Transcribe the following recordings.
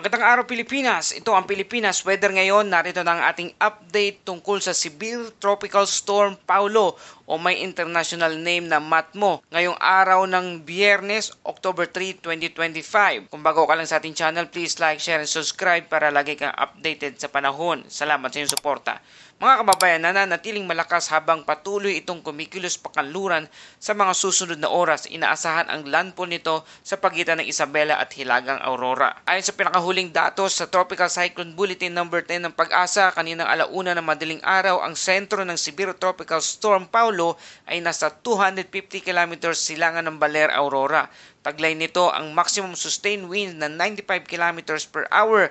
Magandang araw Pilipinas. Ito ang Pilipinas Weather ngayon. Narito na ang ating update tungkol sa severe tropical storm Paulo o may international name na Matmo ngayong araw ng Biyernes, October 3, 2025. Kung bago ka lang sa ating channel, please like, share, and subscribe para lagi kang updated sa panahon. Salamat sa iyong suporta. Mga kababayan, nananatiling malakas habang patuloy itong kumikilos pakanluran sa mga susunod na oras. Inaasahan ang landfall nito sa pagitan ng Isabela at Hilagang Aurora. Ayon sa pinakahuling datos sa Tropical Cyclone Bulletin number 10 ng pag-asa, kaninang alauna ng madaling araw, ang sentro ng Severe Tropical Storm Paulo ay nasa 250 km silangan ng Baler, Aurora. Taglay nito ang maximum sustained wind na 95 km per hour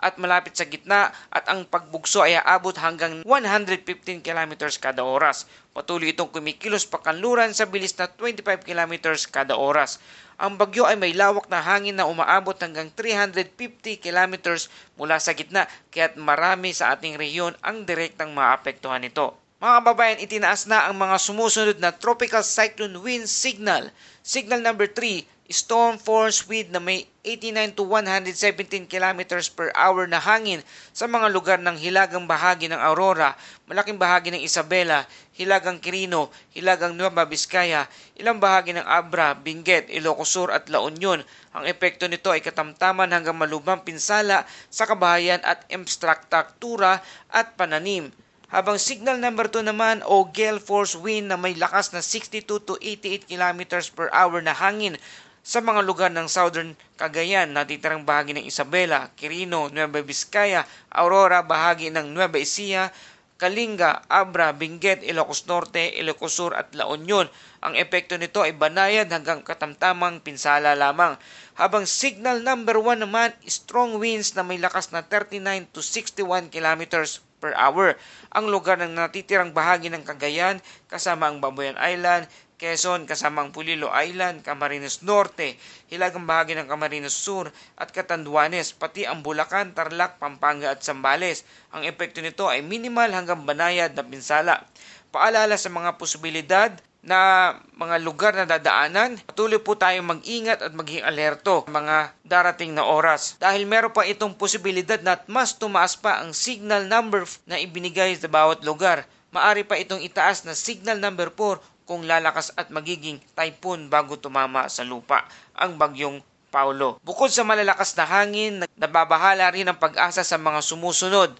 at malapit sa gitna at ang pagbugso ay aabot hanggang 115 km kada oras. Patuloy itong kumikilos pakanluran sa bilis na 25 km kada oras. Ang bagyo ay may lawak na hangin na umaabot hanggang 350 km mula sa gitna kaya't marami sa ating rehiyon ang direktang maapektuhan nito. Mga kababayan, itinaas na ang mga sumusunod na tropical cyclone wind signal. Signal number 3, storm force wind na may 89 to 117 kilometers per hour na hangin sa mga lugar ng hilagang bahagi ng Aurora, malaking bahagi ng Isabela, hilagang Quirino, hilagang Nueva Vizcaya, ilang bahagi ng Abra, Benguet, Ilocos Sur at La Union. Ang epekto nito ay katamtaman hanggang malubhang pinsala sa kabahayan at infrastruktura at pananim habang signal number 2 naman o gale force wind na may lakas na 62 to 88 kilometers per hour na hangin sa mga lugar ng southern Cagayan, natitirang bahagi ng Isabela, Quirino, Nueva Vizcaya, Aurora, bahagi ng Nueva Ecija, Kalinga, Abra, Benguet, Ilocos Norte, Ilocos Sur at La Union. Ang epekto nito ay banayad hanggang katamtamang pinsala lamang. Habang signal number 1 naman, strong winds na may lakas na 39 to 61 kilometers per hour. Ang lugar ng natitirang bahagi ng Cagayan kasama ang Babuyan Island, Quezon kasama ang Pulilo Island, Camarines Norte, hilagang bahagi ng Camarines Sur at Catanduanes, pati ang Bulacan, Tarlac, Pampanga at Zambales. Ang epekto nito ay minimal hanggang banayad na pinsala. Paalala sa mga posibilidad na mga lugar na dadaanan, patuloy po tayong mag-ingat at maging alerto mga darating na oras. Dahil meron pa itong posibilidad na mas tumaas pa ang signal number na ibinigay sa bawat lugar. Maari pa itong itaas na signal number 4 kung lalakas at magiging typhoon bago tumama sa lupa ang bagyong Paulo. Bukod sa malalakas na hangin, nababahala rin ang pag-asa sa mga sumusunod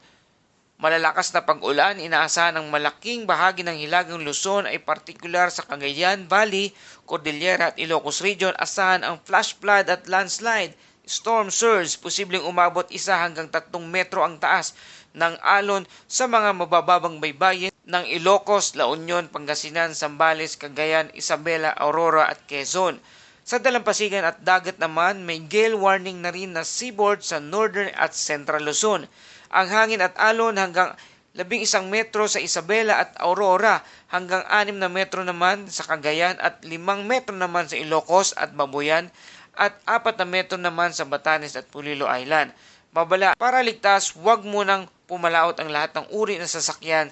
Malalakas na pag-ulan, inaasahan ng malaking bahagi ng Hilagang Luzon ay partikular sa Cagayan Valley, Cordillera at Ilocos Region. Asahan ang flash flood at landslide, storm surge, posibleng umabot isa hanggang tatlong metro ang taas ng alon sa mga mabababang baybayin ng Ilocos, La Union, Pangasinan, Zambales, Cagayan, Isabela, Aurora at Quezon. Sa dalampasigan at dagat naman, may gale warning na rin na seaboard sa northern at central Luzon. Ang hangin at alon hanggang labing isang metro sa Isabela at Aurora, hanggang anim na metro naman sa Cagayan at limang metro naman sa Ilocos at Babuyan at apat na metro naman sa Batanes at Pulilo Island. Babala, para ligtas, huwag munang pumalaot ang lahat ng uri ng sasakyan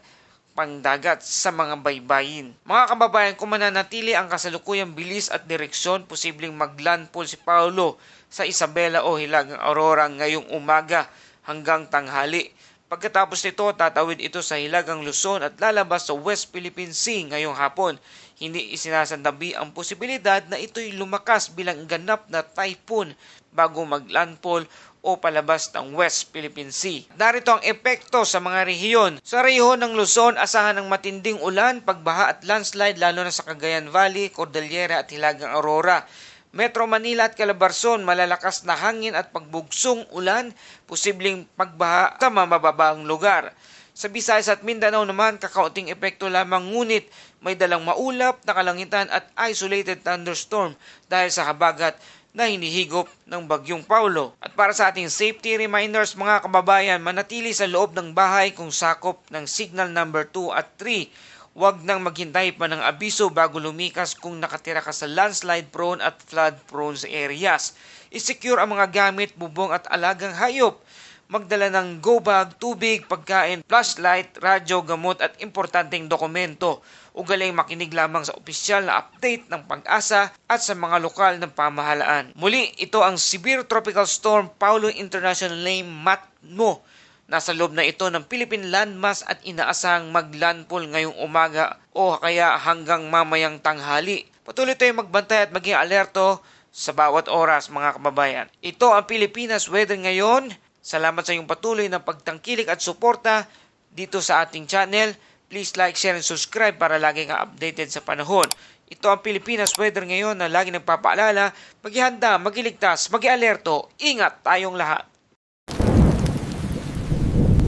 pangdagat sa mga baybayin. Mga kababayan, kung mananatili ang kasalukuyang bilis at direksyon, posibleng maglandfall si Paulo sa Isabela o Hilagang Aurora ngayong umaga hanggang tanghali. Pagkatapos nito, tatawid ito sa Hilagang Luzon at lalabas sa West Philippine Sea ngayong hapon. Hindi isinasandabi ang posibilidad na ito'y lumakas bilang ganap na typhoon bago maglandfall o palabas ng West Philippine Sea. Narito ang epekto sa mga rehiyon. Sa rehiyon ng Luzon, asahan ng matinding ulan, pagbaha at landslide lalo na sa Cagayan Valley, Cordillera at Hilagang Aurora. Metro Manila at Calabarzon, malalakas na hangin at pagbugsong ulan, posibleng pagbaha sa mababang lugar. Sa Visayas at Mindanao naman, kakaunting epekto lamang ngunit may dalang maulap na kalangitan at isolated thunderstorm dahil sa habagat na hinihigop ng bagyong Paulo. At para sa ating safety reminders mga kababayan, manatili sa loob ng bahay kung sakop ng signal number 2 at 3 Huwag nang maghintay pa ng abiso bago lumikas kung nakatira ka sa landslide prone at flood prone areas. I-secure ang mga gamit, bubong at alagang hayop. Magdala ng go bag, tubig, pagkain, flashlight, radyo, gamot at importanteng dokumento. Ugaling makinig lamang sa opisyal na update ng pag-asa at sa mga lokal ng pamahalaan. Muli, ito ang Severe Tropical Storm Paulo International Name Matmo. Nasa loob na ito ng Philippine Landmass at inaasahang maglandfall ngayong umaga o kaya hanggang mamayang tanghali. Patuloy tayong magbantay at maging alerto sa bawat oras mga kababayan. Ito ang Pilipinas weather ngayon. Salamat sa iyong patuloy na pagtangkilik at suporta dito sa ating channel. Please like, share, and subscribe para lagi kang updated sa panahon. Ito ang Pilipinas weather ngayon na lagi nagpapaalala, maghihanda, magiligtas, mag-alerto, ingat tayong lahat.